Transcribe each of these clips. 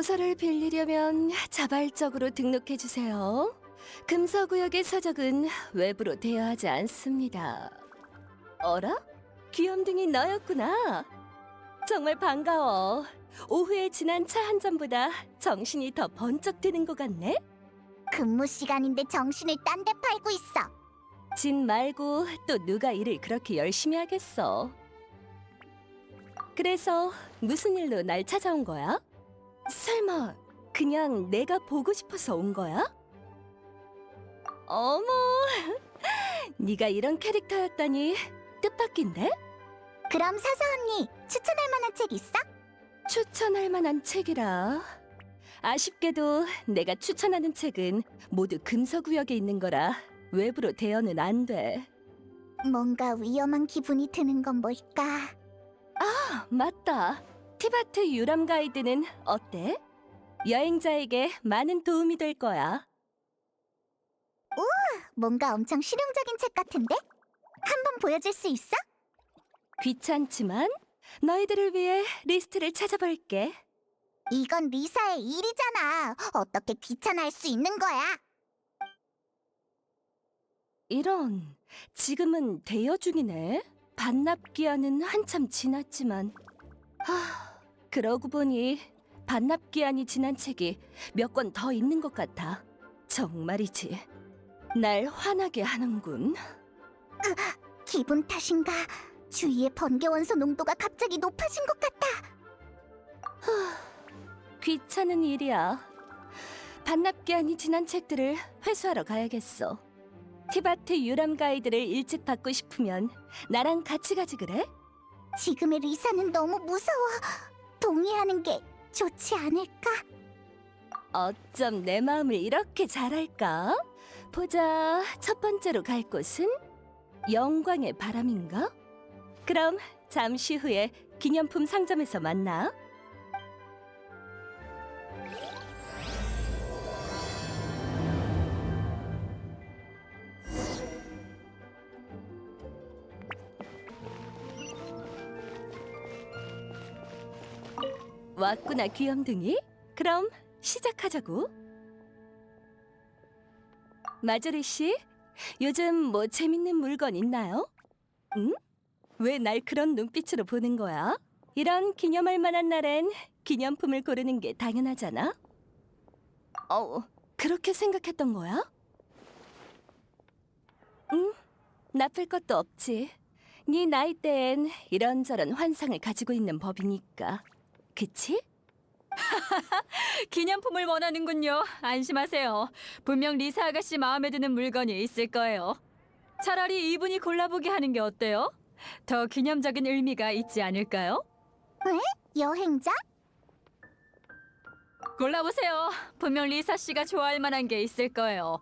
도서를 빌리려면 자발적으로 등록해 주세요. 금서구역의 서적은 외부로 대여하지 않습니다. 어라? 귀염둥이 너였구나. 정말 반가워. 오후에 지난 차 한 잔보다 정신이 더 번쩍 드는 것 같네. 근무 시간인데 정신을 딴 데 팔고 있어. 진 말고 또 누가 일을 그렇게 열심히 하겠어. 그래서 무슨 일로 날 찾아온 거야? 설마 그냥 내가 보고 싶어서 온 거야? 어머, 네가 이런 캐릭터였다니 뜻밖인데? 그럼 사사 언니 추천할 만한 책 있어? 추천할 만한 책이라. 아쉽게도 내가 추천하는 책은 모두 금서구역에 있는 거라 외부로 대여는 안 돼. 뭔가 위험한 기분이 드는 건 뭘까? 아, 맞다. 티바트 유람 가이드는 어때? 여행자에게 많은 도움이 될 거야. 뭔가 엄청 실용적인 책 같은데? 한번 보여줄 수 있어? 귀찮지만 너희들을 위해 리스트를 찾아볼게. 이건 리사의 일이잖아. 어떻게 귀찮아할 수 있는 거야? 이런, 지금은 대여 중이네. 반납 기한은 한참 지났지만. 하, 그러고 보니 반납 기한이 지난 책이 몇 권 더 있는 것 같아. 정말이지. 날 화나게 하는군. 기분 탓인가? 주위의 번개 원소 농도가 갑자기 높아진 것 같아. 귀찮은 일이야. 반납 기한이 지난 책들을 회수하러 가야겠어. 티바트 유람 가이드를 일찍 받고 싶으면 나랑 같이 가지 그래? 지금의 리사는 너무 무서워. 동의하는 게 좋지 않을까? 어쩜 내 마음을 이렇게 잘 알까? 보자. 첫 번째로 갈 곳은 영광의 바람인가? 그럼 잠시 후에 기념품 상점에서 만나. 왔구나 귀염둥이. 그럼 시작하자고. 마조리 씨, 요즘 뭐 재밌는 물건 있나요? 응? 왜 날 그런 눈빛으로 보는 거야? 이런 기념할 만한 날엔 기념품을 고르는 게 당연하잖아. 어, 그렇게 생각했던 거야? 응, 나쁠 것도 없지. 네 나이 때엔 이런저런 환상을 가지고 있는 법이니까. 그치? 기념품을 원하는군요. 안심하세요. 분명 리사 아가씨 마음에 드는 물건이 있을 거예요. 차라리 이분이 골라보게 하는 게 어때요? 더 기념적인 의미가 있지 않을까요? 여행자? 골라보세요. 분명 리사 씨가 좋아할 만한 게 있을 거예요.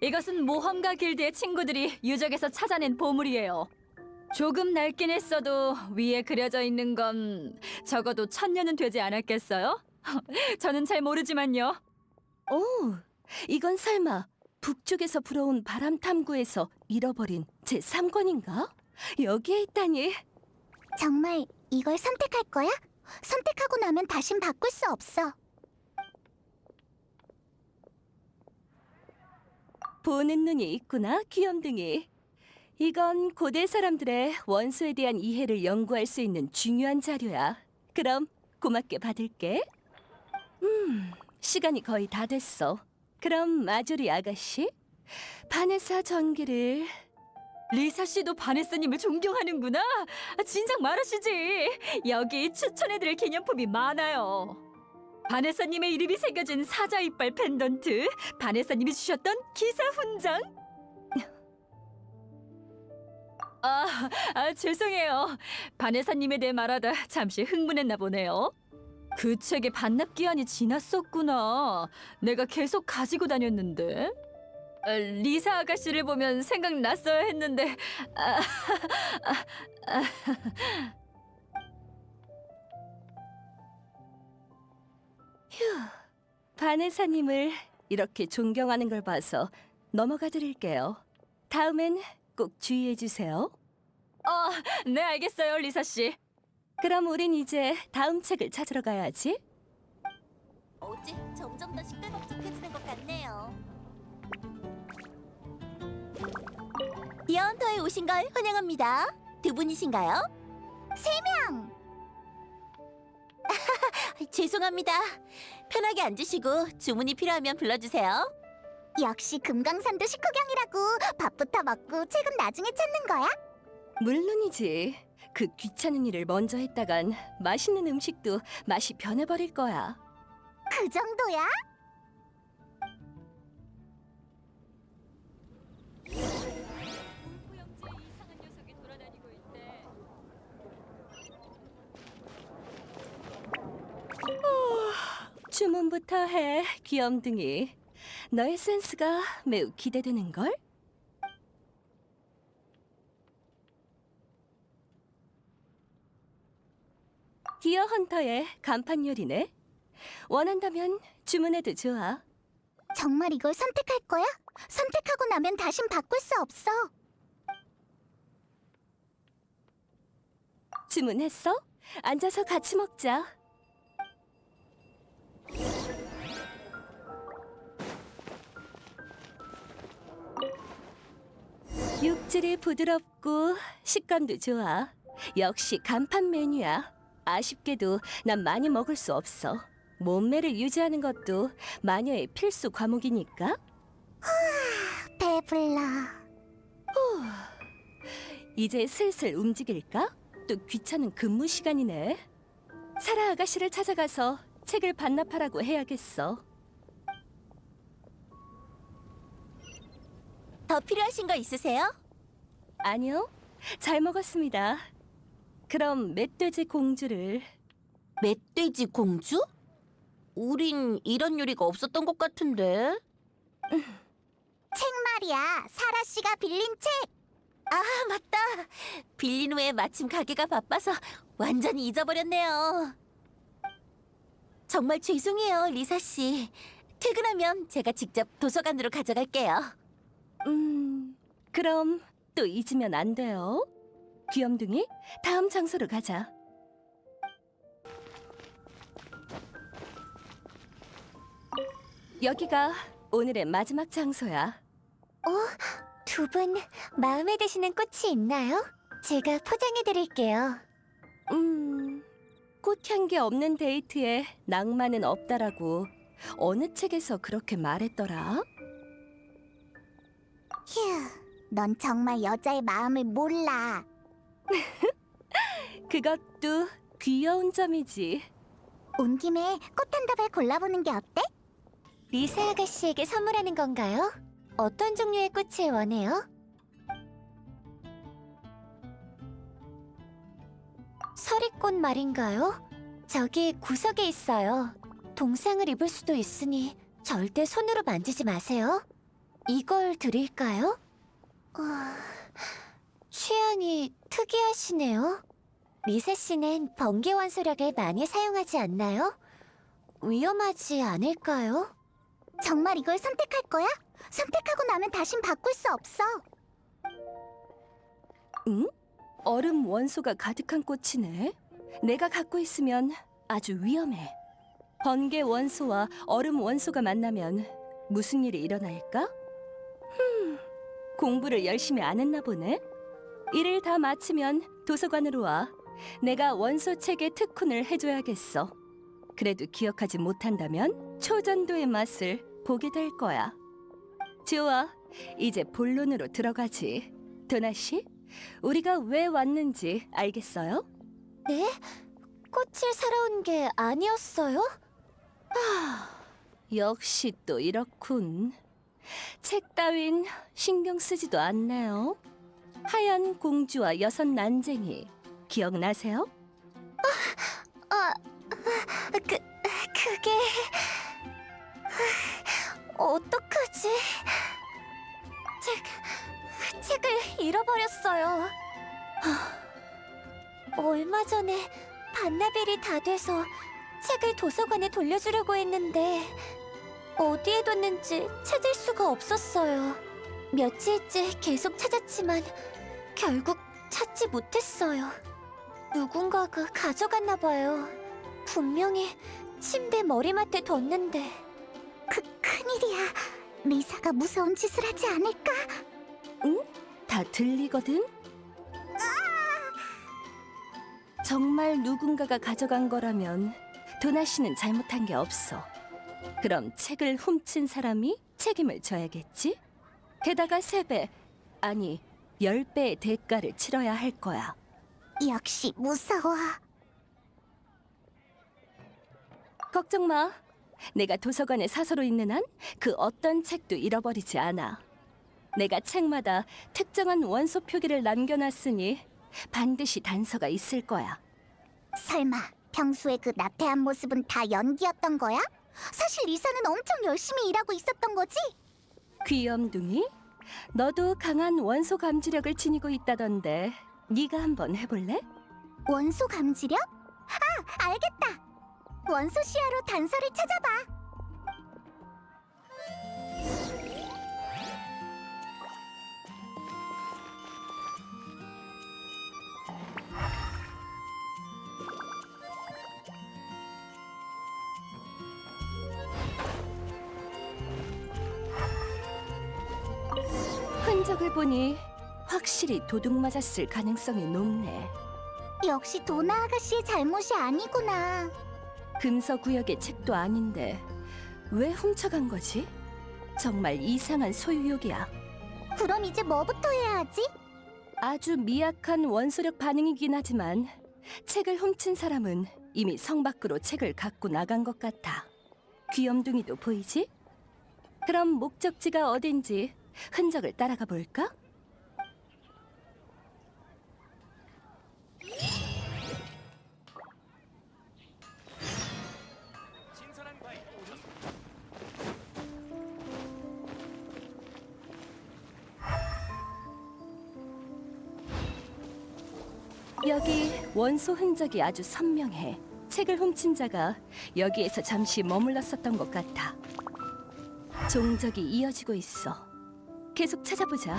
이것은 모험가 길드의 친구들이 유적에서 찾아낸 보물이에요. 조금 낡긴 했어도 위에 그려져 있는 건 적어도 천 년은 되지 않았겠어요? 저는 잘 모르지만요. 오, 이건 설마 북쪽에서 불어온 바람 탐구에서 잃어버린 제 3권인가? 여기에 있다니. 정말 이걸 선택할 거야? 선택하고 나면 다신 바꿀 수 없어. 보는 눈이 있구나, 귀염둥이. 이건 고대 사람들의 원소에 대한 이해를 연구할 수 있는 중요한 자료야. 그럼 고맙게 받을게. 음, 시간이 거의 다 됐어. 그럼 마조리 아가씨, 바네사 전기를 리사 씨도 바네스님을 존경하는구나. 아, 진작 말하시지. 여기 추천해드릴 기념품이 많아요. 바네사님의 이름이 새겨진 사자 이빨 펜던트, 바네사님이 주셨던 기사 훈장. 아, 아 죄송해요. 바네사님에 대해 말하다 잠시 흥분했나 보네요. 그 책의 반납 기한이 지났었구나. 내가 계속 가지고 다녔는데. 아, 리사 아가씨를 보면 생각났어야 했는데 아, 바네사님을 이렇게 존경하는 걸 봐서 넘어가 드릴게요. 다음엔 꼭 주의해 주세요. 어, 네 알겠어요, 리사 씨. 그럼 우린 이제 다음 책을 찾으러 가야지. 어제 점점 더 시끌벅적해지는 것 같네요. 디언터에 오신 걸 환영합니다. 두 분이신가요? 세 명. 죄송합니다. 편하게 앉으시고 주문이 필요하면 불러주세요. 역시 금강산도 식후경이라고 밥부터 먹고 책은 나중에 찾는 거야? 물론이지. 그 귀찮은 일을 먼저 했다간 맛있는 음식도 맛이 변해버릴 거야. 그 정도야? 주문부터 해, 귀염둥이. 너의 센스가 매우 기대되는 걸. 디어 헌터의 간판 요리네. 원한다면 주문해도 좋아. 정말 이걸 선택할 거야? 선택하고 나면 다신 바꿀 수 없어. 주문했어? 앉아서 같이 먹자. 육질이 부드럽고 식감도 좋아. 역시 간판 메뉴야. 아쉽게도 난 많이 먹을 수 없어. 몸매를 유지하는 것도 마녀의 필수 과목이니까. 배불러. 이제 슬슬 움직일까? 또 귀찮은 근무 시간이네. 사라 아가씨를 찾아가서 책을 반납하라고 해야겠어. 더 필요하신 거 있으세요? 아니요, 잘 먹었습니다. 그럼 멧돼지 공주를 멧돼지 공주? 우린 이런 요리가 없었던 것 같은데. 책 말이야. 사라 씨가 빌린 책. 아 맞다. 빌린 후에 마침 가게가 바빠서 완전히 잊어버렸네요. 정말 죄송해요, 리사 씨. 퇴근하면 제가 직접 도서관으로 가져갈게요. 음, 그럼 또 잊으면 안 돼요. 귀염둥이, 다음 장소로 가자. 여기가 오늘의 마지막 장소야. 두 분 마음에 드시는 꽃이 있나요? 제가 포장해 드릴게요. 음, 꽃향기 없는 데이트에 낭만은 없다라고 어느 책에서 그렇게 말했더라? 휴, 넌 정말 여자의 마음을 몰라. 그것도 귀여운 점이지. 온 김에 꽃 한 답을 골라보는 게 어때? 리사 아가씨에게 선물하는 건가요? 어떤 종류의 꽃을 원해요? 서리꽃 말인가요? 저기 구석에 있어요. 동상을 입을 수도 있으니 절대 손으로 만지지 마세요. 이걸 드릴까요? 어... 취향이 특이하시네요. 리사 씨는 번개 원소력을 많이 사용하지 않나요? 위험하지 않을까요? 정말 이걸 선택할 거야? 선택하고 나면 다신 바꿀 수 없어. 응? 얼음 원소가 가득한 꽃이네. 내가 갖고 있으면 아주 위험해. 번개 원소와 얼음 원소가 만나면 무슨 일이 일어날까? 흠, 공부를 열심히 안 했나 보네. 일을 다 마치면 도서관으로 와. 내가 원소 책의 특훈을 해줘야겠어. 그래도 기억하지 못한다면 초전도의 맛을 보게 될 거야. 좋아, 이제 본론으로 들어가지. 도나 씨, 우리가 왜 왔는지 알겠어요? 네? 꽃을 사러 온게 아니었어요? 역시 또 이렇군. 책 따윈 신경 쓰지도 않네요. 하얀 공주와 여섯 난쟁이 기억나세요? 아, 그, 그게... 어떡하지? 책, 책을 잃어버렸어요. 얼마 전에 반나벨이 다 돼서 책을 도서관에 돌려주려고 했는데 어디에 뒀는지 찾을 수가 없었어요. 며칠째 계속 찾았지만 결국 찾지 못했어요. 누군가가 가져갔나 봐요. 분명히 침대 머리맡에 뒀는데. 그 큰일이야. 리사가 무서운 짓을 하지 않을까? 다 들리거든? 정말 누군가가 가져간 거라면 도나 씨는 잘못한 게 없어. 그럼 책을 훔친 사람이 책임을 져야겠지? 게다가 세 배, 아니 열 배의 대가를 치러야 할 거야. 역시 무서워. 걱정 마. 내가 도서관에 사서로 있는 한 그 어떤 책도 잃어버리지 않아. 내가 책마다 특정한 원소 표기를 남겨놨으니 반드시 단서가 있을 거야. 설마 평소에 그 나태한 모습은 다 연기였던 거야? 사실 리사는 엄청 열심히 일하고 있었던 거지? 귀염둥이, 너도 강한 원소 감지력을 지니고 있다던데 네가 한번 해볼래? 원소 감지력? 아, 알겠다. 원소 시야로 단서를 찾아봐. 흔적을 보니 확실히 도둑 맞았을 가능성이 높네. 역시 도나 아가씨의 잘못이 아니구나. 금서 구역의 책도 아닌데 왜 훔쳐간 거지? 정말 이상한 소유욕이야. 그럼 이제 뭐부터 해야 하지? 아주 미약한 원소력 반응이긴 하지만 책을 훔친 사람은 이미 성 밖으로 책을 갖고 나간 것 같아. 귀염둥이도 보이지? 그럼 목적지가 어딘지 흔적을 따라가 볼까? 여기 원소 흔적이 아주 선명해. 책을 훔친 자가 여기에서 잠시 머물렀었던 것 같아. 종적이 이어지고 있어. 계속 찾아보자.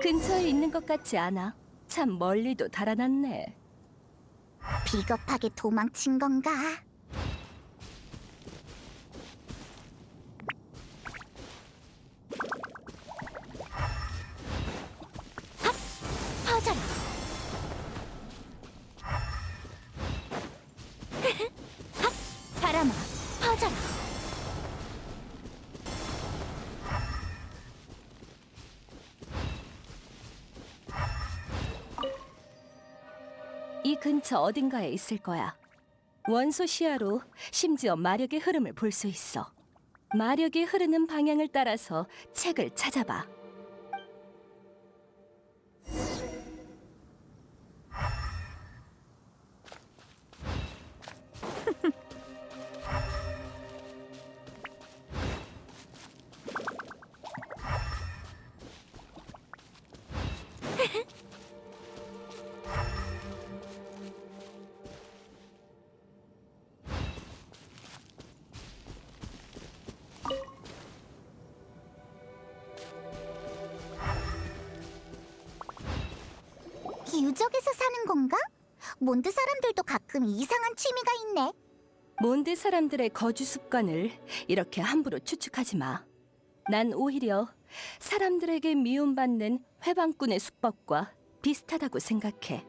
근처에 있는 것 같지 않아. 참 멀리도 달아났네. 비겁하게 도망친 건가? 이 근처 어딘가에 있을 거야. 원소 시야로 심지어 마력의 흐름을 볼 수 있어. 마력이 흐르는 방향을 따라서 책을 찾아봐. 유적에서 사는 건가? 몬드 사람들도 가끔 이상한 취미가 있네. 몬드 사람들의 거주 습관을 이렇게 함부로 추측하지 마. 난 오히려 사람들에게 미움받는 회방꾼의 수법과 비슷하다고 생각해.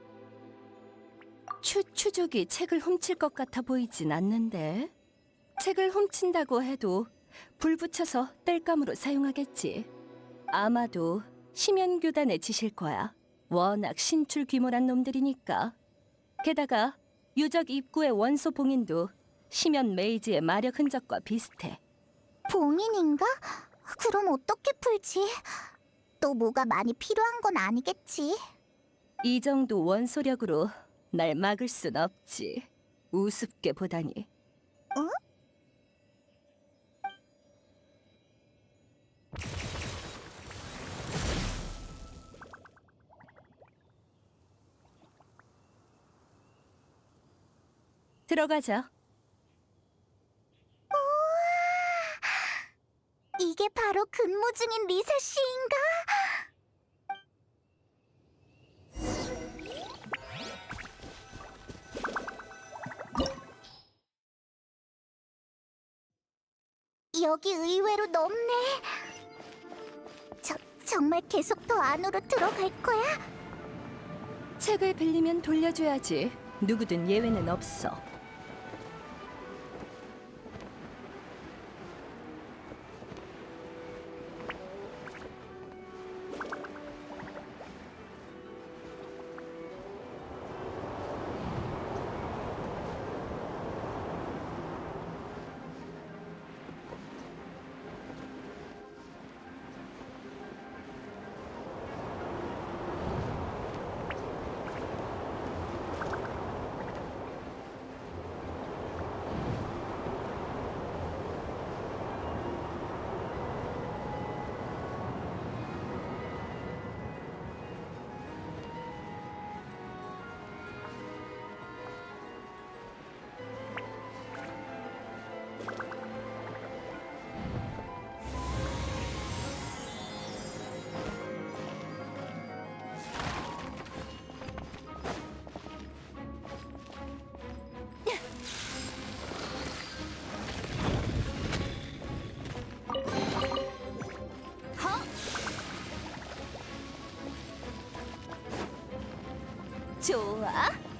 추 추족이 책을 훔칠 것 같아 보이진 않는데 책을 훔친다고 해도 불 붙여서 땔감으로 사용하겠지. 아마도 심연교단의 짓일 거야. 워낙 신출 귀몰한 놈들이니까. 게다가 유적 입구의 원소 봉인도 심연 메이지의 마력 흔적과 비슷해. 봉인인가? 그럼 어떻게 풀지? 또 뭐가 많이 필요한 건 아니겠지. 이 정도 원소력으로 날 막을 순 없지. 우습게 보다니. 어? 들어가자. 이게 바로 근무 중인 리사 씨인가? 여기 의외로 넓네. 저, 정말 계속 더 안으로 들어갈 거야? 책을 빌리면 돌려줘야지. 누구든 예외는 없어. 좋아.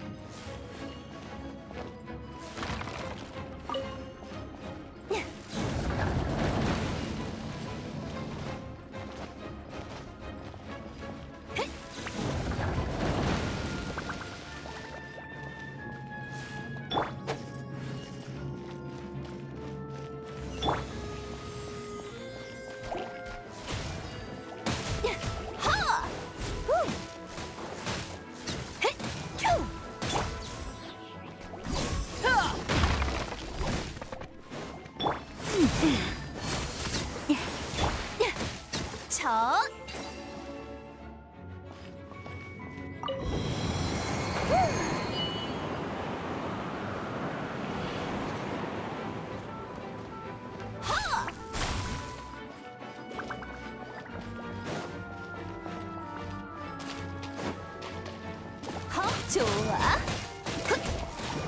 좋아.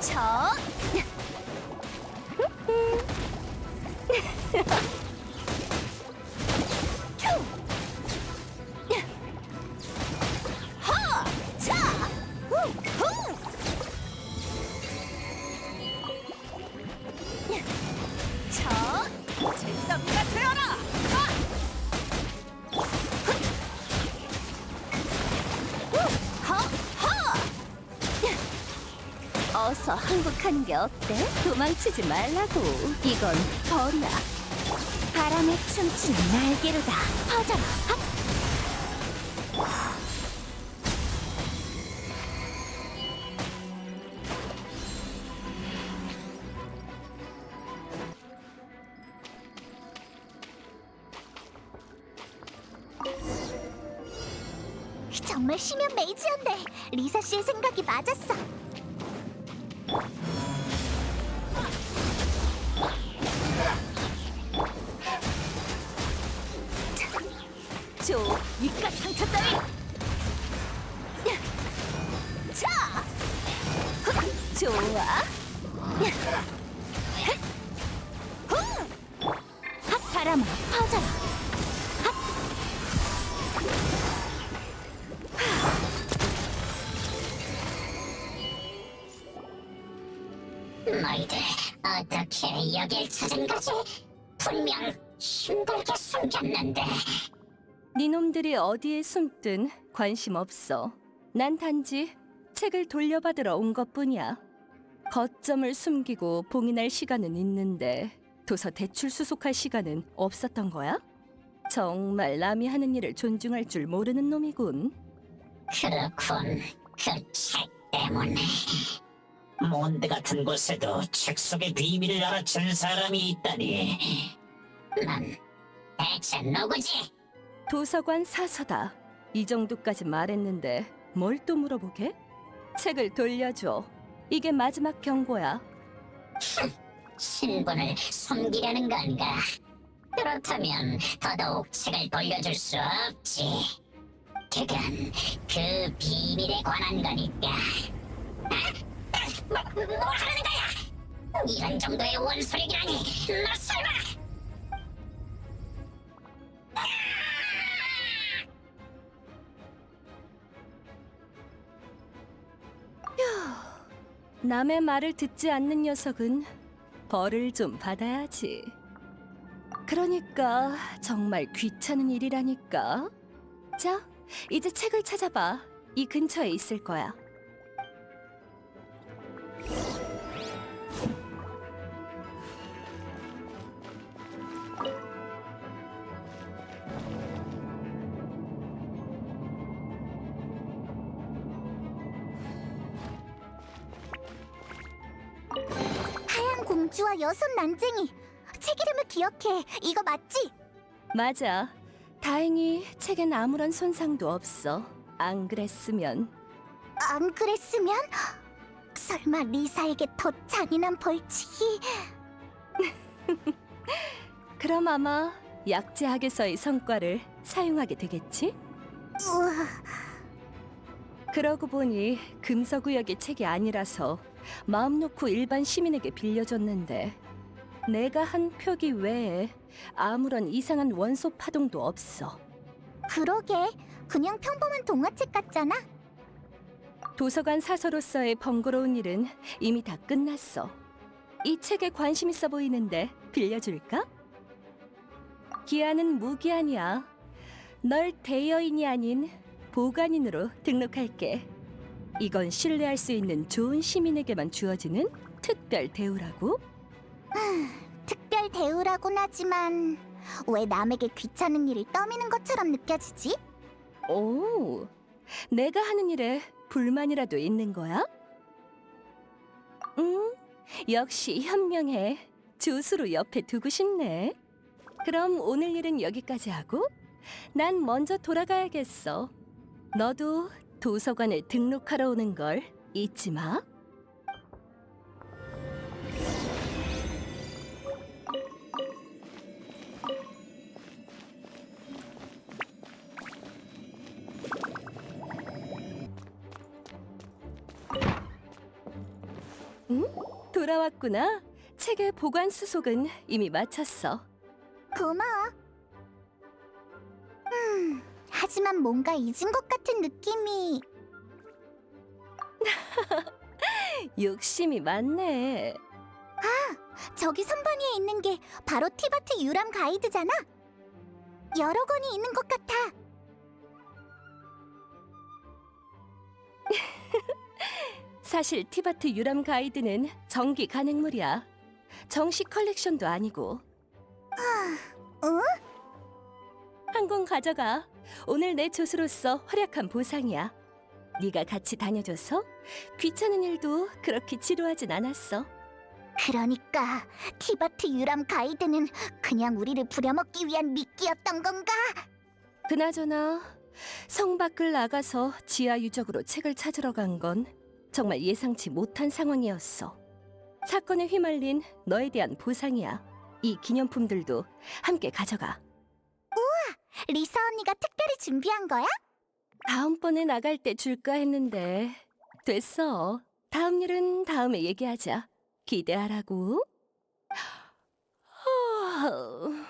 저 자! 항복하는 게 어때? 도망치지 말라고. 이건 벌이야. 바람에 춤추는 날개로다. 퍼져라. 핫! 너희들 어떻게 여길 찾은 거지? 분명 힘들게 숨겼는데 니놈들이 어디에 숨든 관심 없어. 난 단지 책을 돌려받으러 온 것뿐이야. 거점을 숨기고 봉인할 시간은 있는데 도서 대출 수속할 시간은 없었던 거야? 정말 남이 하는 일을 존중할 줄 모르는 놈이군. 그렇군 그 책 때문에 몬드 같은 곳에도 책 속의 비밀을 알아챈 사람이 있다니 넌 대체 누구지? 도서관 사서다. 이 정도까지 말했는데 뭘 또 물어보게? 책을 돌려줘. 이게 마지막 경고야. 신분을 숨기려는 건가? 그렇다면 더더욱 책을 돌려줄 수 없지. 그건 그 비밀에 관한 거니까. 아? 아, 뭐, 뭐 하는 거야? 이런 정도의 원소력이라니, 너 설마? 남의 말을 듣지 않는 녀석은 벌을 좀 받아야지. 그러니까 정말 귀찮은 일이라니까. 자, 이제 책을 찾아봐. 이 근처에 있을 거야. 공주와 여섯 난쟁이. 책 이름을 기억해. 이거 맞지? 맞아. 다행히 책엔 아무런 손상도 없어. 안 그랬으면 안 그랬으면 설마 리사에게 더 잔인한 벌칙이 그럼 아마 약제학에서의 성과를 사용하게 되겠지? 우와, 그러고 보니 금서구역의 책이 아니라서 마음 놓고 일반 시민에게 빌려줬는데 내가 한 표기 외에 아무런 이상한 원소 파동도 없어. 그러게 그냥 평범한 동화책 같잖아. 도서관 사서로서의 번거로운 일은 이미 다 끝났어. 이 책에 관심 있어 보이는데 빌려줄까? 기한은 무기한이야. 널 대여인이 아닌 보관인으로 등록할게. 이건 신뢰할 수 있는 좋은 시민에게만 주어지는 특별 대우라고? 특별 대우라곤 하지만 왜 남에게 귀찮은 일을 떠미는 것처럼 느껴지지? 오, 내가 하는 일에 불만이라도 있는 거야? 음, 역시 현명해. 조수로 옆에 두고 싶네. 그럼 오늘 일은 여기까지 하고 난 먼저 돌아가야겠어. 너도 도서관에 등록하러 오는 걸 잊지 마. 돌아왔구나. 책의 보관 수속은 이미 마쳤어. 고마워. 음, 하지만 뭔가 잊은 것 같은 느낌이 욕심이 많네. 저기 선반 위에 있는 게 바로 티바트 유람 가이드잖아. 여러 권이 있는 것 같아. 사실 티바트 유람 가이드는 정기 간행물이야. 정식 컬렉션도 아니고. 응? 한 권 가져가. 오늘 내 조수로서 활약한 보상이야. 네가 같이 다녀줘서 귀찮은 일도 그렇게 지루하진 않았어. 그러니까 티바트 유람 가이드는 그냥 우리를 부려먹기 위한 미끼였던 건가? 그나저나 성 밖을 나가서 지하 유적으로 책을 찾으러 간 건 정말 예상치 못한 상황이었어. 사건에 휘말린 너에 대한 보상이야. 이 기념품들도 함께 가져가. 리사 언니가 특별히 준비한 거야? 다음번에 나갈 때 줄까 했는데 됐어. 다음 일은 다음에 얘기하자. 기대하라고. 어,